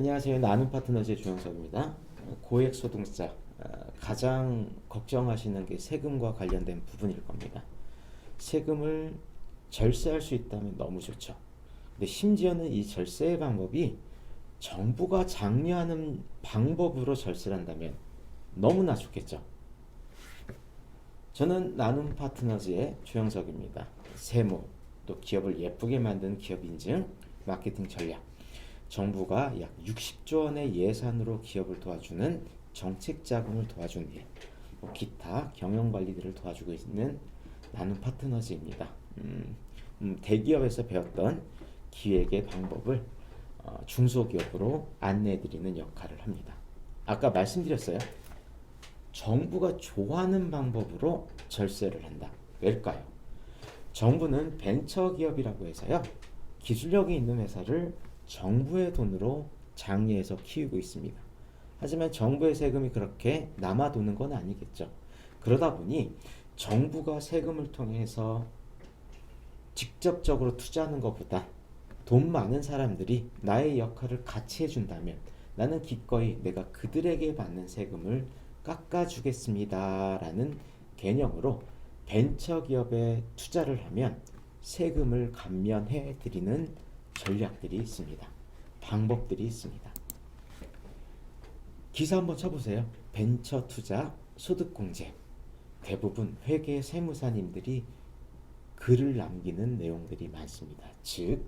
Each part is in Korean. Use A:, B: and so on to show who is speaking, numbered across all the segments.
A: 안녕하세요. 나눔 파트너즈의 주영석입니다. 고액 소득자 어, 가장 걱정하시는 게 세금과 관련된 부분일 겁니다. 세금을 절세할 수 있다면 너무 좋죠. 근데 심지어는 이 절세의 방법이 정부가 장려하는 방법으로 절세를 한다면 너무나 좋겠죠. 저는 나눔 파트너즈의 주영석입니다. 세무, 또 기업을 예쁘게 만드는 기업 인증, 마케팅 전략, 정부가 약 60조 원의 예산으로 기업을 도와주는 정책 자금을 도와주는 일, 뭐 기타 경영 관리들을 도와주고 있는 나눔 파트너즈입니다. 음, 음, 대기업에서 배웠던 기획의 방법을 어, 중소기업으로 안내해드리는 역할을 합니다. 아까 말씀드렸어요. 정부가 좋아하는 방법으로 절세를 한다. 왜일까요? 정부는 벤처기업이라고 해서요. 기술력이 있는 회사를 정부의 돈으로 장려해서 키우고 있습니다. 하지만 정부의 세금이 그렇게 남아 도는 건 아니겠죠. 그러다 보니 정부가 세금을 통해서 직접적으로 투자하는 것보다 돈 많은 사람들이 나의 역할을 같이 해준다면 나는 기꺼이 내가 그들에게 받는 세금을 깎아주겠습니다 라는 개념으로 벤처기업에 투자를 하면 세금을 감면해 드리는 전략들이 있습니다. 방법들이 있습니다. 기사 한번 쳐보세요. 벤처 투자 소득 공제. 대부분 회계 세무사님들이 글을 남기는 내용들이 많습니다. 즉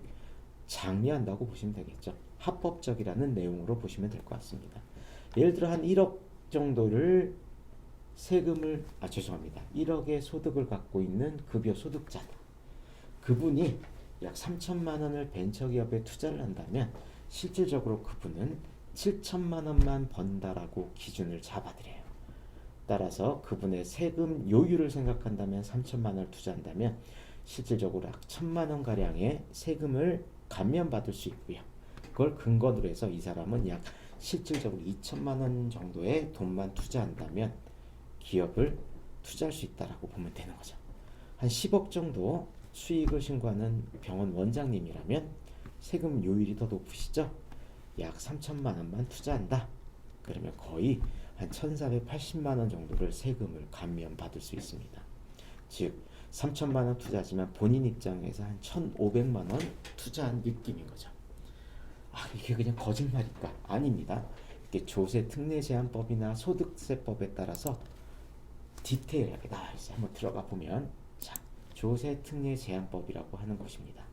A: 장려한다고 보시면 되겠죠. 합법적이라는 내용으로 보시면 될 것 같습니다. 예를 들어 한 1억 정도를 세금을 아 죄송합니다. 1억의 소득을 갖고 있는 급여 소득자다. 그분이 약 3천만 원을 벤처기업에 투자를 한다면 실질적으로 그분은 7천만 원만 번다라고 기준을 잡아드려요. 따라서 그분의 세금 요율을 생각한다면 3천만 원을 투자한다면 실질적으로 약 1천만 원 가량의 세금을 감면받을 수 있고요. 그걸 근거로 해서 이 사람은 약 실질적으로 2천만 원 정도의 돈만 투자한다면 기업을 투자할 수 있다라고 보면 되는 거죠. 한 10억 정도 수익을 신고하는 병원 원장님이라면 세금 요율이 더 높으시죠? 약 3천만 원만 투자한다. 그러면 거의 한 1,480만 원 정도를 세금을 감면 받을 수 있습니다. 즉 3천만 원 투자지만 본인 입장에서 한 1,500만 원 투자한 느낌인 거죠. 아 이게 그냥 거짓말일까? 아닙니다. 이게 조세 특례 제한법이나 소득세법에 따라서 디테일하게 나와 있어요. 한번 들어가 보면 자 조세 특례 제한법이라고 하는 것입니다.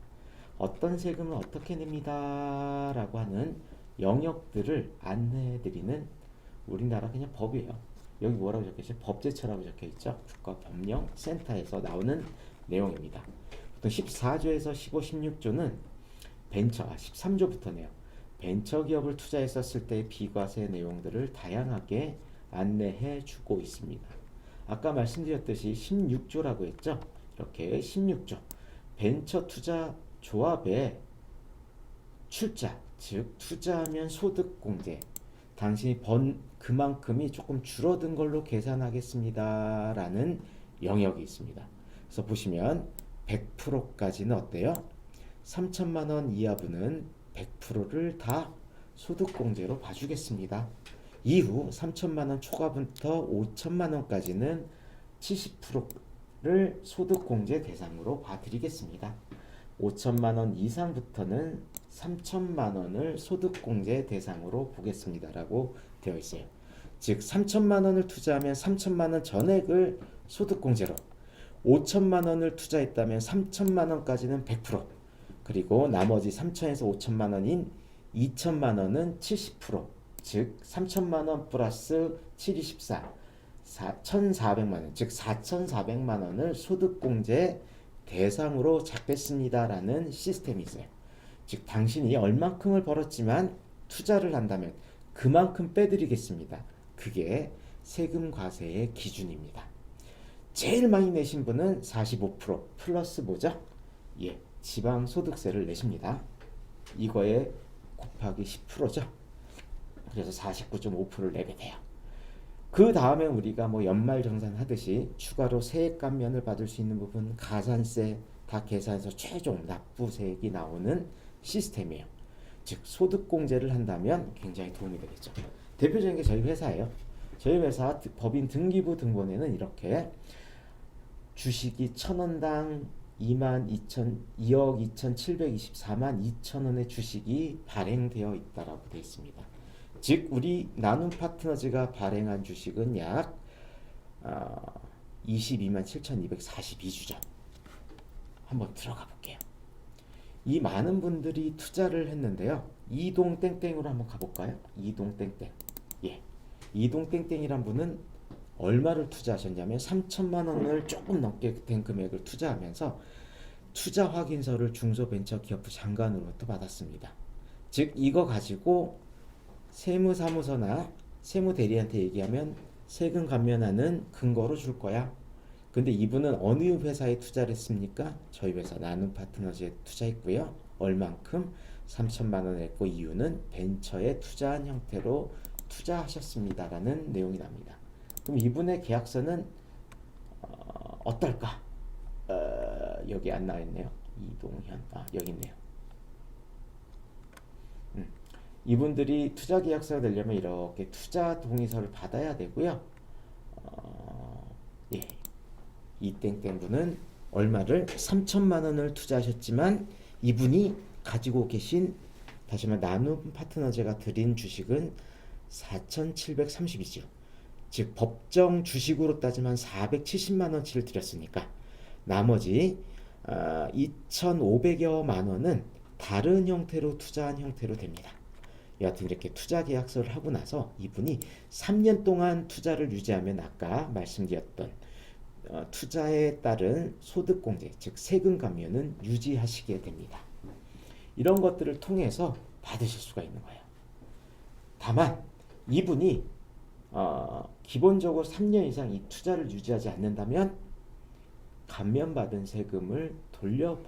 A: 어떤 세금을 어떻게 냅니다 라고 하는 영역들을 안내해드리는 우리나라 그냥 법이에요. 여기 뭐라고 적혀 있어요? 법제처라고 적혀 있죠. 국가법령센터에서 나오는 내용입니다. 보통 14조에서 15, 16조는 벤처, 아, 13조부터네요. 벤처 기업을 투자했었을 때의 비과세 내용들을 다양하게 안내해 주고 있습니다. 아까 말씀드렸듯이 16조라고 했죠. 이렇게 16조 벤처 투자 조합의 출자, 즉 투자하면 소득 공제, 당신이 번 그만큼이 조금 줄어든 걸로 계산하겠습니다 라는 영역이 있습니다. 그래서 보시면 100%까지는 어때요? 3천만 원 이하분은 100%를 다 소득 공제로 봐주겠습니다. 이후 3천만 원 초과부터 5천만 원까지는 70% 를 소득 공제 대상으로 봐드리겠습니다. 5천만 원 이상부터는 3천만 원을 소득 공제 대상으로 보겠습니다라고 되어 있어요. 즉 3천만 원을 투자하면 3천만 원 전액을 소득 공제로 5천만 원을 투자했다면 3천만 원까지는 100% 그리고 나머지 3천에서 5천만 원인 2천만 원은 70%, 즉 3천만 원 플러스 7, 24, 1,400만 원, 즉 4,400만 원을 소득공제 대상으로 잡겠습니다라는 시스템이 있어요. 즉 당신이 얼만큼을 벌었지만 투자를 한다면 그만큼 빼드리겠습니다. 그게 세금 과세의 기준입니다. 제일 많이 내신 분은 45% 플러스 뭐죠? 예, 지방 소득세를 내십니다. 이거에 곱하기 10%죠. 그래서 49.5%를 내게 돼요. 그 다음에 우리가 뭐 연말정산 하듯이 추가로 세액 감면을 받을 수 있는 부분 가산세 다 계산해서 최종 납부세액이 나오는 시스템이에요. 즉 소득공제를 한다면 굉장히 도움이 되겠죠. 대표적인 게 저희 회사예요. 저희 회사 드- 법인 등기부 등본에는 이렇게 주식이 천 원당 2만 2천 2억 2,724만 2천 원의 주식이 발행되어 있다라고 되어 있습니다. 즉 우리 나눔 파트너즈가 발행한 주식은 약 어, 22만 7,242주죠. 한번 들어가 볼게요. 이 많은 분들이 투자를 했는데요. 이동 땡땡으로 한번 가볼까요? 이동 땡땡. 예. 이동 땡땡이란 분은 얼마를 투자하셨냐면 3천만 원을 조금 넘게 된 금액을 투자하면서 투자 확인서를 중소벤처기업부 장관으로부터 받았습니다. 즉 이거 가지고 세무사무소나 세무대리한테 얘기하면 세금 감면하는 근거로 줄 거야. 근데 이분은 어느 회사에 투자를 했습니까? 저희 회사 나눔 파트너즈에 투자했고요. 얼만큼? 3천만 원을 했고 이유는 벤처에 투자한 형태로 투자하셨습니다라는 내용이 납니다. 그럼 이분의 계약서는 어, 어떨까? 어, 여기 안 나와 있네요. 이동현 아 여기 있네요. 음, 이분들이 투자 계약서가 되려면 이렇게 투자 동의서를 받아야 되고요. 어, 예, 이 땡땡 분은 얼마를 3천만 원을 투자하셨지만 이분이 가지고 계신 다시 말해 나눔 파트너제가 드린 주식은 4,730이죠. 즉 법정 주식으로 따지면 470만 원치를 드렸으니까 나머지 아, 2,500여만 원은 다른 형태로 투자한 형태로 됩니다. 여하튼 이렇게 투자 계약서를 하고 나서 이분이 3년 동안 투자를 유지하면 아까 말씀드렸던 어, 투자에 따른 소득 공제, 즉 세금 감면은 유지하시게 됩니다. 이런 것들을 통해서 받으실 수가 있는 거예요. 다만 이분이 어, 기본적으로 3년 이상 이 투자를 유지하지 않는다면 감면받은 세금을 돌려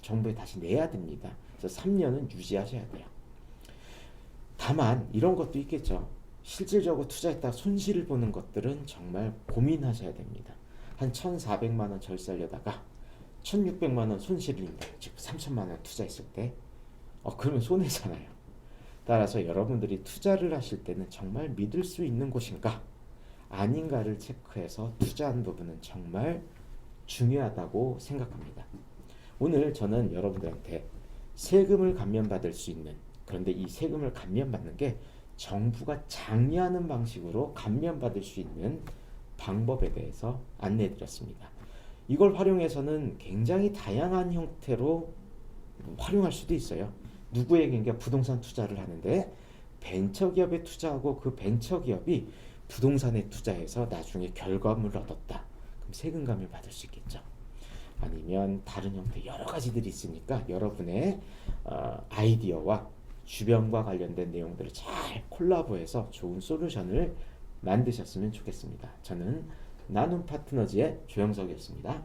A: 정부에 다시 내야 됩니다. 그래서 3년은 유지하셔야 돼요. 다만 이런 것도 있겠죠. 실질적으로 투자했다 손실을 보는 것들은 정말 고민하셔야 됩니다. 한 1,400만 원 절세하려다가 1,600만 원 손실을 입니다. 즉 3천만 원 투자했을 때 어, 그러면 손해잖아요. 따라서 여러분들이 투자를 하실 때는 정말 믿을 수 있는 곳인가 아닌가를 체크해서 투자하는 부분은 정말 중요하다고 생각합니다. 오늘 저는 여러분들한테 세금을 감면받을 수 있는 그런데 이 세금을 감면받는 게 정부가 장려하는 방식으로 감면받을 수 있는 방법에 대해서 안내해 드렸습니다. 이걸 활용해서는 굉장히 다양한 형태로 활용할 수도 있어요. 누구에게인가 부동산 투자를 하는데 벤처기업에 투자하고 그 벤처기업이 부동산에 투자해서 나중에 결과물을 얻었다. 그럼 세금 감면 받을 수 있겠죠. 아니면 다른 형태 여러 가지들이 있으니까 여러분의 어, 아이디어와 주변과 관련된 내용들을 잘 콜라보해서 좋은 솔루션을 만드셨으면 좋겠습니다. 저는 나눔 파트너즈의 조영석이었습니다.